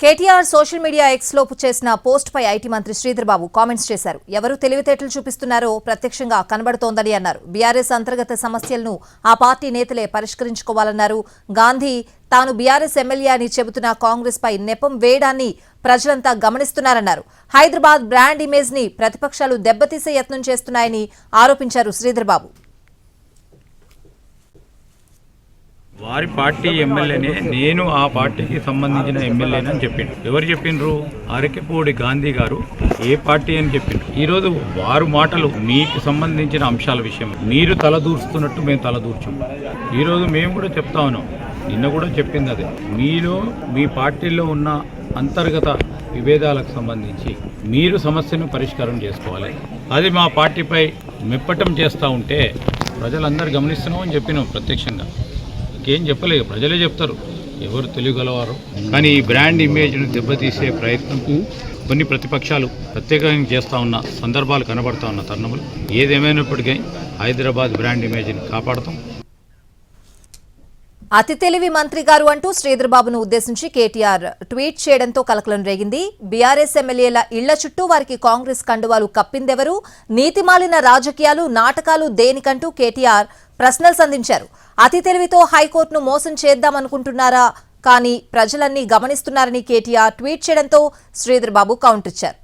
KTR social media ఎక్స్లో చేసిన పోస్ట్పై IT మంత్రి శ్రీధర్ బాబు కామెంట్స్ చేశారు. ఎవరు తెలివితేటలు చూపిస్తున్నారో ప్రత్యక్షంగా కనబడుతోందని అన్నారు. బీఆర్ఎస్ అంతర్గత సమస్యలను ఆ పార్టీ నేతలే పరిష్కరించుకోవాలన్నారు. గాంధీ తాను బీఆర్ఎస్ ఎమ్మెల్యే అని చెబుతున్న కాంగ్రెస్పై నెపం వేయడాన్ని ప్రజలంతా గమనిస్తున్నారన్నారు. హైదరాబాద్ బ్రాండ్ ఇమేజ్ని ప్రతిపక్షాలు దెబ్బతీసే యత్నం చేస్తున్నాయని ఆరోపించారు శ్రీధర్ బాబు వారి పార్టీ ఎమ్మెల్యేనే నేను ఆ పార్టీకి సంబంధించిన ఎమ్మెల్యేనని చెప్పిండు. ఎవరు చెప్పిండ్రు? అరకెపూడి గాంధీ గారు ఏ పార్టీ అని చెప్పిండ్రు ఈరోజు వారు మాటలు మీకు సంబంధించిన అంశాల విషయం. మీరు తలదూర్చుతున్నట్టు మేము తలదూర్చాం ఈరోజు మేము కూడా చెప్తా ఉన్నాం. నిన్న కూడా చెప్పింది అదే. మీలో మీ పార్టీలో ఉన్న అంతర్గత విభేదాలకు సంబంధించి మీరు సమస్యను పరిష్కారం చేసుకోవాలి. అది మా పార్టీపై మెప్పటం చేస్తూ ఉంటే ప్రజలందరూ గమనిస్తున్నామని చెప్పినాం ప్రత్యక్షంగా. ఇంకేం చెప్పలేదు ప్రజలే చెప్తారు. ఎవరు తెలియగలవారు? కానీ ఈ బ్రాండ్ ఇమేజ్ను దెబ్బతీసే ప్రయత్నం కొన్ని ప్రతిపక్షాలు ప్రత్యేకంగా చేస్తూ ఉన్న సందర్భాలు కనబడతా ఉన్న తరుణములు. ఏదేమైనప్పటికీ హైదరాబాద్ బ్రాండ్ ఇమేజ్ని కాపాడతాం. అతి తెలివి మంత్రి గారు అంటూ శ్రీధర్ బాబును ఉద్దేశించి కేటీఆర్ ట్వీట్ చేయడంతో కలకలం రేగింది. బీఆర్ఎస్ ఎమ్మెల్యేల ఇళ్ళ చుట్టూ వారికి కాంగ్రెస్ కండువాలు కప్పిందెవరు? నీతిమాలిన రాజకీయాలు నాటకాలు దేనికంటూ కేటీఆర్ ప్రశ్నలు సంధించారు. అతి తెలివితో హైకోర్టును మోసం చేద్దామనుకుంటున్నారా? కానీ ప్రజలన్నీ గమనిస్తున్నారని కేటీఆర్ ట్వీట్ చేయడంతో శ్రీధర్ బాబు ఇచ్చారు.